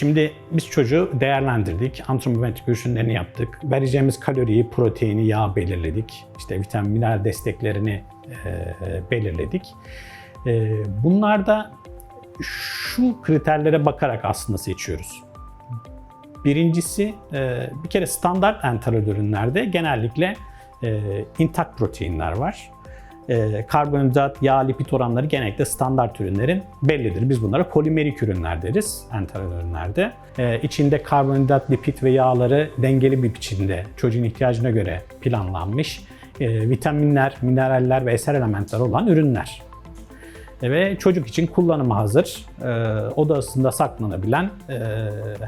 Şimdi biz çocuğu değerlendirdik. Antropometrik ölçümlerini yaptık. Vereceğimiz kaloriyi, proteini, yağ belirledik. İşte vitamin, mineral desteklerini e, belirledik. E, bunlarda şu kriterlere bakarak aslında seçiyoruz. Birincisi e, bir kere standart enteral ürünlerde genellikle e, intak proteinler var. E, karbonhidrat, yağ, lipid oranları genellikle standart ürünlerin bellidir. Biz bunlara polimerik ürünler deriz enteral ürünlerde. E, içinde karbonhidrat, lipid ve yağları dengeli bir biçimde çocuğun ihtiyacına göre planlanmış e, vitaminler, mineraller ve eser elementler olan ürünler ve çocuk için kullanıma hazır, e, odasında saklanabilen, e,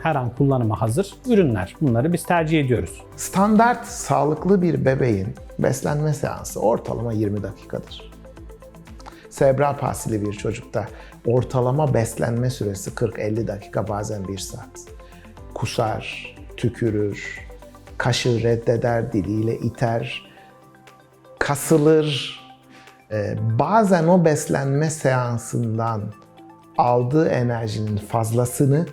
her an kullanıma hazır ürünler. Bunları biz tercih ediyoruz. Standart sağlıklı bir bebeğin beslenme seansı ortalama 20 dakikadır. Serebral palsili bir çocukta ortalama beslenme süresi 40-50 dakika bazen 1 saat. Kusar, tükürür, kaşı reddeder, diliyle iter, kasılır. Ee, bazen o beslenme seansından aldığı enerjinin fazlasını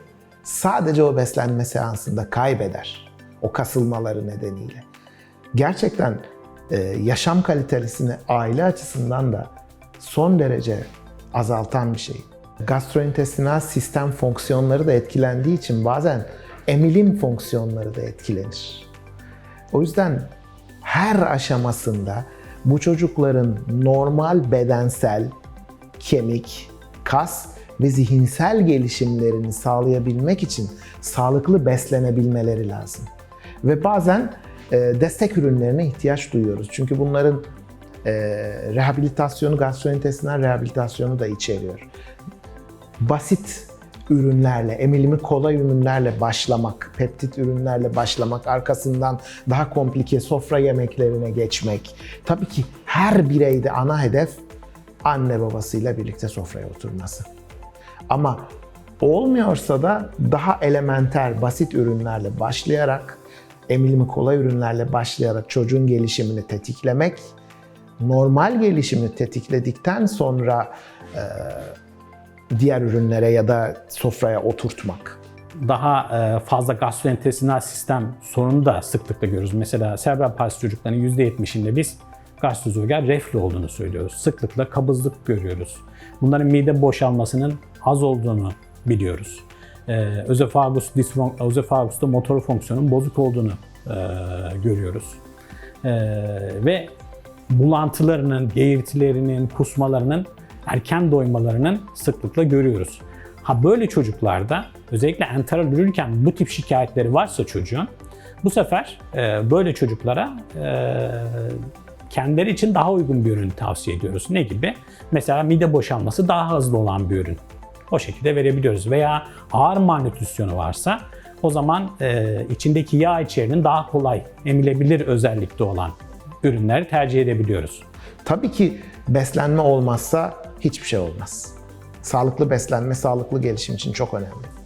sadece o beslenme seansında kaybeder. O kasılmaları nedeniyle. Gerçekten e, yaşam kalitesini aile açısından da son derece azaltan bir şey. Gastrointestinal sistem fonksiyonları da etkilendiği için bazen emilim fonksiyonları da etkilenir. O yüzden her aşamasında bu çocukların normal bedensel, kemik, kas ve zihinsel gelişimlerini sağlayabilmek için sağlıklı beslenebilmeleri lazım. Ve bazen e, destek ürünlerine ihtiyaç duyuyoruz. Çünkü bunların e, rehabilitasyonu, gastrointestinal rehabilitasyonu da içeriyor. Basit ürünlerle, emilimi kolay ürünlerle başlamak, peptit ürünlerle başlamak, arkasından daha komplike sofra yemeklerine geçmek. Tabii ki her bireyde ana hedef anne babasıyla birlikte sofraya oturması. Ama olmuyorsa da daha elementer, basit ürünlerle başlayarak, emilimi kolay ürünlerle başlayarak çocuğun gelişimini tetiklemek, normal gelişimini tetikledikten sonra diğer ürünlere ya da sofraya oturtmak. Daha e, fazla gastrointestinal sistem sorunu da sıklıkla görüyoruz. Mesela serebral palsi çocukların %70'inde biz gastrozogal reflü olduğunu söylüyoruz. Sıklıkla kabızlık görüyoruz. Bunların mide boşalmasının az olduğunu biliyoruz. E, özofagus, disfon- özofagusta motor fonksiyonun bozuk olduğunu e, görüyoruz. E, ve bulantılarının, geğirtilerinin, kusmalarının erken doymalarının sıklıkla görüyoruz. Ha böyle çocuklarda özellikle enteral yürürken bu tip şikayetleri varsa çocuğun bu sefer e, böyle çocuklara e, kendileri için daha uygun bir ürün tavsiye ediyoruz. Ne gibi? Mesela mide boşalması daha hızlı olan bir ürün. O şekilde verebiliyoruz. Veya ağır malnütrisyonu varsa o zaman e, içindeki yağ içeriğinin daha kolay emilebilir özellikte olan ürünleri tercih edebiliyoruz. Tabii ki beslenme olmazsa hiçbir şey olmaz. Sağlıklı beslenme, sağlıklı gelişim için çok önemli.